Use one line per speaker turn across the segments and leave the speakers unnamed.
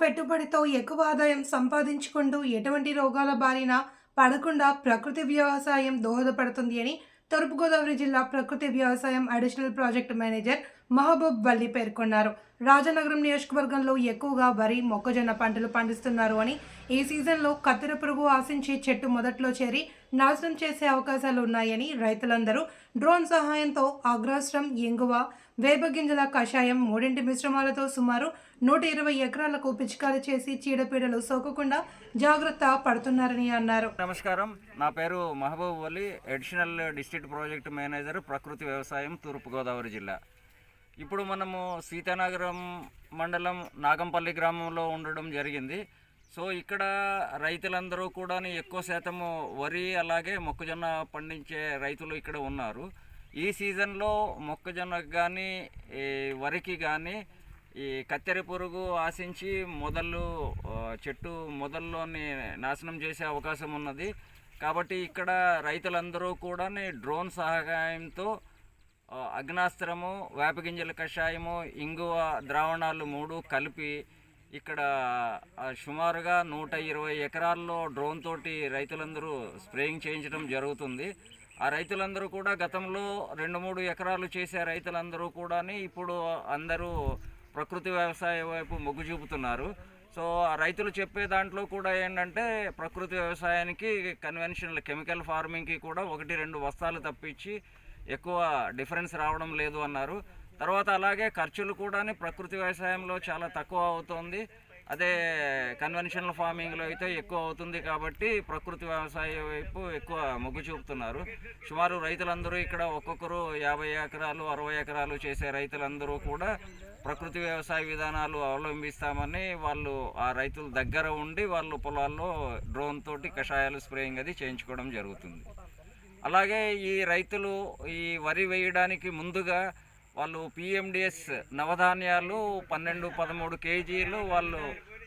పెట్టుబడితో ఎక్కువ ఆదాయం సంపాదించుకుంటూ ఎటువంటి రోగాల బారిన పడకుండా ప్రకృతి వ్యవసాయం దోహదపడుతుంది అని తూర్పుగోదావరి జిల్లా ప్రకృతి వ్యవసాయం additional project manager Mahaboob Valli పేర్కొన్నారు. రాజనగరం నియోజకవర్గంలో ఎక్కువగా వరి మొక్కజొన్న పంటలు పండిస్తున్నారు అని ఈ సీజన్లో కత్తెర పురుగు ఆశించి చెట్టు మొదట్లో చేరి నాశనం చేసే అవకాశాలు ఉన్నాయని రైతులందరూ డ్రోన్ సహాయంతో అగ్రాస్ట్రం ఎంగువ వేప గింజల కషాయం మూడింటి మిశ్రమాలతో సుమారు నూట ఇరవై ఎకరాలకు పిచికారీ చేసి చీడపీడలు సోకకుండా జాగ్రత్త పడుతున్నారని అన్నారు.
నమస్కారం. నా పేరు Mahaboob Ali additional district project manager ప్రకృతి వ్యవసాయం తూర్పుగోదావరి జిల్లా. ఇప్పుడు మనము సీతానగరం మండలం నాగంపల్లి గ్రామంలో ఉండడం జరిగింది. సో ఇక్కడ రైతులందరూ కూడా ఎక్కువ శాతము వరి అలాగే మొక్కజొన్న పండించే రైతులు ఇక్కడ ఉన్నారు. ఈ సీజన్లో మొక్కజొన్నకు కానీ వరికి కానీ ఈ కత్తెర పురుగు ఆశించి మొదలు చెట్టు మొదల్లోని నాశనం చేసే అవకాశం ఉన్నది. కాబట్టి ఇక్కడ రైతులందరూ కూడా డ్రోన్ సహాయంతో అగ్నాస్త్రము వేపగింజల కషాయము ఇంగువ ద్రావణాలు మూడు కలిపి ఇక్కడ సుమారుగా నూట ఇరవై ఎకరాల్లో డ్రోన్ తోటి రైతులందరూ స్ప్రేయింగ్ చేయించడం జరుగుతుంది. ఆ రైతులందరూ కూడా గతంలో రెండు మూడు ఎకరాలు చేసే రైతులందరూ కూడా ఇప్పుడు అందరూ ప్రకృతి వ్యవసాయం వైపు మొగ్గు చూపుతున్నారు. సో ఆ రైతులు చెప్పే దాంట్లో కూడా ఏంటంటే ప్రకృతి వ్యవసాయానికి కన్వెన్షనల్ కెమికల్ ఫార్మింగ్కి కూడా ఒకటి రెండు వస్తాలు తప్పించి ఎక్కువ డిఫరెన్స్ రావడం లేదు అన్నారు. తర్వాత అలాగే ఖర్చులు కూడా ప్రకృతి వ్యవసాయంలో చాలా తక్కువ అవుతుంది. అదే కన్వెన్షనల్ ఫార్మింగ్లో అయితే ఎక్కువ అవుతుంది కాబట్టి ప్రకృతి వ్యవసాయం వైపు ఎక్కువ మొగ్గు చూపుతున్నారు. సుమారు రైతులందరూ ఇక్కడ ఒక్కొక్కరు యాభై ఎకరాలు అరవై ఎకరాలు చేసే రైతులందరూ కూడా ప్రకృతి వ్యవసాయ విధానాలు అవలంబిస్తామని వాళ్ళు ఆ రైతుల దగ్గర ఉండి వాళ్ళు పొలాల్లో డ్రోన్ తోటి కషాయాలు స్ప్రేయింగ్ అది చేయించుకోవడం జరుగుతుంది. అలాగే ఈ రైతులు ఈ వరి వేయడానికి ముందుగా వాళ్ళు పిఎండిఎస్ నవధాన్యాలు పన్నెండు పదమూడు కేజీలు వాళ్ళు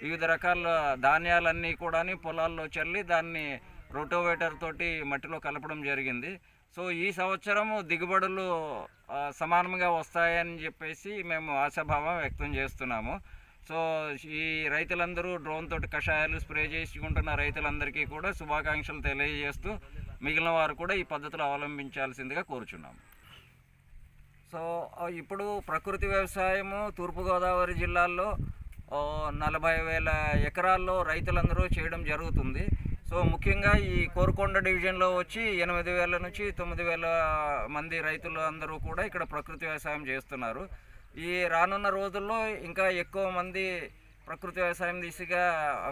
వివిధ రకాల ధాన్యాలన్నీ కూడా పొలాల్లో చల్లి దాన్ని రోటోవేటర్ తోటి మట్టిలో కలపడం జరిగింది. సో ఈ సంవత్సరము దిగుబడులు సమానంగా వస్తాయని చెప్పేసి మేము ఆశాభావం వ్యక్తం చేస్తున్నాము. సో ఈ రైతులందరూ డ్రోన్ తోటి కషాయాలు స్ప్రే చేసుకుంటున్న రైతులందరికీ కూడా శుభాకాంక్షలు తెలియజేస్తూ మిగిలిన వారు కూడా ఈ పద్ధతులు అవలంబించాల్సిందిగా కోరుచున్నాము. సో ఇప్పుడు ప్రకృతి వ్యవసాయము తూర్పుగోదావరి జిల్లాల్లో నలభై వేల ఎకరాల్లో రైతులందరూ చేయడం జరుగుతుంది. సో ముఖ్యంగా ఈ కోరుకొండ డివిజన్లో వచ్చి ఎనిమిది వేల నుంచి తొమ్మిది వేల మంది రైతులు అందరూ కూడా ఇక్కడ ప్రకృతి వ్యవసాయం చేస్తున్నారు. ఈ రానున్న రోజుల్లో ఇంకా ఎక్కువ మంది ప్రకృతి వ్యవసాయం దిశగా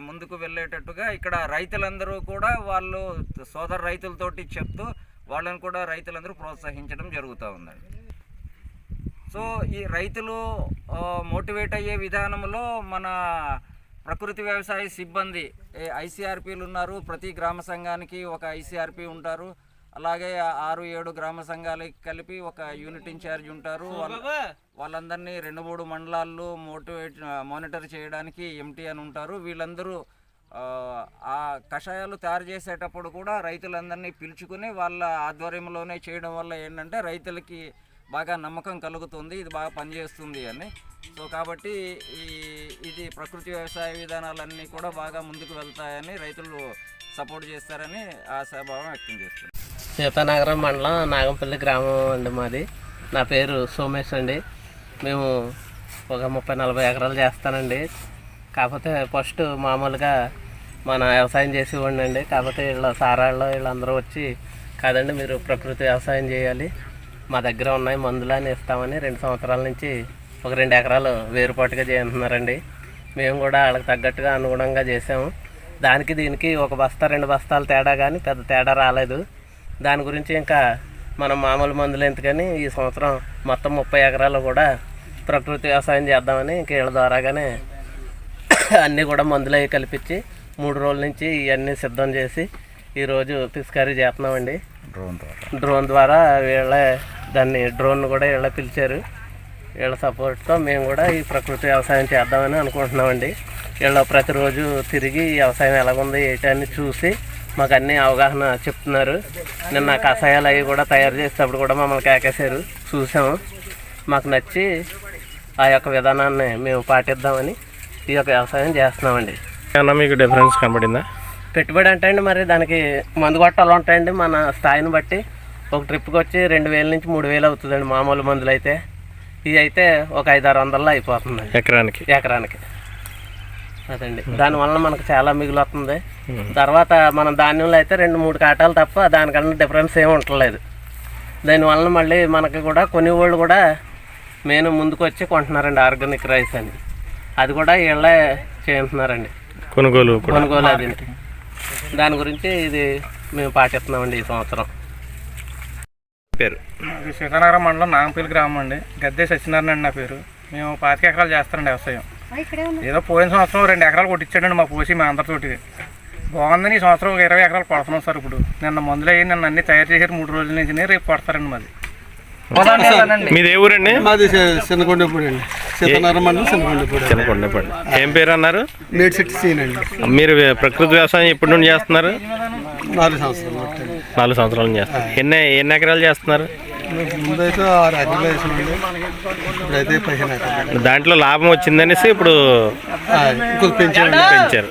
ముందుకు వెళ్ళేటట్టుగా ఇక్కడ రైతులందరూ కూడా వాళ్ళు సోదర రైతులతోటి చెప్తూ వాళ్ళని కూడా రైతులందరూ ప్రోత్సహించడం జరుగుతూ ఉందండి. సో ఈ రైతులు మోటివేట్ అయ్యే విధానంలో మన ప్రకృతి వ్యవసాయ సిబ్బంది ఐసీఆర్పీలు ఉన్నారు ప్రతి గ్రామ సంఘానికి ఒక ఐసీఆర్పీ ఉంటారు. అలాగే ఆరు ఏడు గ్రామ సంఘాలకి కలిపి ఒక యూనిట్ ఇన్ఛార్జ్ ఉంటారు. వాళ్ళ వాళ్ళందరినీ రెండు మూడు మండలాల్లో మోటివేట్ మానిటర్ చేయడానికి ఎంటీ అని ఉంటారు. వీళ్ళందరూ ఆ, ఆ కషాయాలు తయారు చేసేటప్పుడు కూడా రైతులందరినీ పిలుచుకుని వాళ్ళ ఆధ్వర్యంలోనే చేయడం వల్ల ఏంటంటే రైతులకి బాగా నమ్మకం కలుగుతుంది. ఇది బాగా పనిచేస్తుంది అని. సో కాబట్టి ఈ ఇది ప్రకృతి వ్యవసాయ విధానాలన్నీ కూడా బాగా ముందుకు వెళ్తాయని రైతులు సపోర్ట్ చేస్తారని ఆశాభావం వ్యక్తం చేస్తున్నారు.
సీతానగరం మండలం నాగంపల్లి గ్రామం అండి మాది. నా పేరు సోమేష్ అండి. మేము ఒక ముప్పై నలభై ఎకరాలు చేస్తానండి. కాకపోతే ఫస్ట్ మామూలుగా మన వ్యవసాయం చేసేవాడిని అండి. కాకపోతే వీళ్ళ సారాళ్ళు వీళ్ళందరూ వచ్చి కాదండి మీరు ప్రకృతి వ్యవసాయం చేయాలి. మా దగ్గర ఉన్నాయి మందులు అని ఇస్తామని రెండు సంవత్సరాల నుంచి ఒక రెండు ఎకరాలు వేరుపాటుగా చేస్తున్నారండి మేము కూడా వాళ్ళకి తగ్గట్టుగా అనుగుణంగా చేసాము. దానికి దీనికి ఒక బస్తా రెండు బస్తాలు తేడా కానీ పెద్ద తేడా రాలేదు. దాని గురించి ఇంకా మనం మామూలు మందులు ఎందుకని ఈ సంవత్సరం మొత్తం ముప్పై ఎకరాలు కూడా ప్రకృతి వ్యవసాయం చేద్దామని ఇంక వీళ్ళ ద్వారాగానే అన్నీ కూడా మందులు అవి కల్పించి మూడు రోజుల నుంచి ఇవన్నీ సిద్ధం చేసి ఈరోజు పిస్కారీ చేస్తున్నామండి.
డ్రోన్ ద్వారా.
డ్రోన్ ద్వారా వీళ్ళే దాన్ని డ్రోన్ కూడా వీళ్ళ పిలిచారు. వీళ్ళ సపోర్ట్తో మేము కూడా ఈ ప్రకృతి వ్యవసాయం చేద్దామని అనుకుంటున్నామండి. వీళ్ళు ప్రతిరోజు తిరిగి ఈ వ్యవసాయం ఎలాగుంది ఏంటి అని చూసి మాకు అన్ని అవగాహన చెప్తున్నారు. నిన్న కషాయాలు అవి కూడా తయారు చేసేటప్పుడు కూడా మమ్మల్ని కేకేశారు. చూసాము. మాకు నచ్చి ఆ యొక్క విధానాన్ని మేము పాటిద్దామని ఈ యొక్క వ్యవసాయం చేస్తున్నామండి.
ఏమన్నా మీకు డిఫరెన్స్ కనబడిందా?
పెట్టుబడి అంటే అండి మరి దానికి మందు కొట్టాలు ఉంటాయండి. మన స్థాయిని బట్టి ఒక ట్రిప్కి వచ్చి రెండు వేల నుంచి మూడు వేలు అవుతుందండి మామూలు మందులు అయితే. ఇవి అయితే ఒక ఐదు ఆరు వందల్లో అయిపోతుందండి.
ఎకరానికి.
ఎకరానికి. అదండి. దానివల్ల మనకు చాలా మిగులు వస్తుంది తర్వాత మన ధాన్యంలో అయితే రెండు మూడు కాటాలు తప్ప దానికన్నా డిఫరెన్స్ ఏమి ఉండలేదు దానివల్ల మళ్ళీ మనకి కూడా కొన్ని వాళ్ళు కూడా మెయిన్ ముందుకు వచ్చి కొంటున్నారండి ఆర్గానిక్ రైస్ అని. అది కూడా వీళ్ళే చేస్తున్నారండి.
కొనుగోలు
కొనుగోలు అది. దాని గురించి ఇది మేము పాటిస్తున్నామండి ఈ సంవత్సరం.
పేరు?
ఇది సీతానగరం మండలం నాగంపల్లి గ్రామం అండి. గద్దే సత్యనారాయణ అండి నా పేరు. మేము పాతిక ఎకరాలు చేస్తానండి వ్యవసాయం. ఏదో పోయిన సంవత్సరం రెండు ఎకరాలు కొట్టించాడండి మా పోసి మా అందరితోటి. బాగుందని ఈ సంవత్సరం ఒక ఇరవై ఎకరాలు కొడుతున్నాం సార్ ఇప్పుడు. నిన్న మందులు అయ్యి నిన్న అన్ని తయారు చేశారు మూడు రోజుల నుంచి రేపు కొడతారండి మాది.
మీది ఏ ఊరండి?
మాది చిన్నకొండపూడి అండి. సీతారామ చిన్నకొండపూడి
ఏం పేరు అన్నారు
మేడ్సిట్టి సీన్ అండి.
మీరు ప్రకృతి వ్యవసాయం ఎప్పటి నుండి చేస్తున్నారు?
నాలుగు సంవత్సరాలు
నాలుగు సంవత్సరాల నుంచి చేస్తున్నారు. ఎన్ని ఎన్ని ఎకరాలు చేస్తున్నారు?
ముందైతే ఆరు ఎకరాలు వేసినండి ఇప్పుడైతే పదిహేను ఎకరాలు
దాంట్లో లాభం వచ్చిందనేసి ఇప్పుడు
ఇంకొక
పెంచారు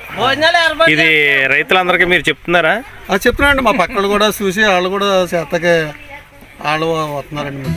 ఇది రైతులందరికీ మీరు చెప్తున్నారా?
అది చెప్తున్నాండి మా పక్కన కూడా చూసి వాళ్ళు కూడా చేతకే వాళ్ళు వస్తున్నారండి.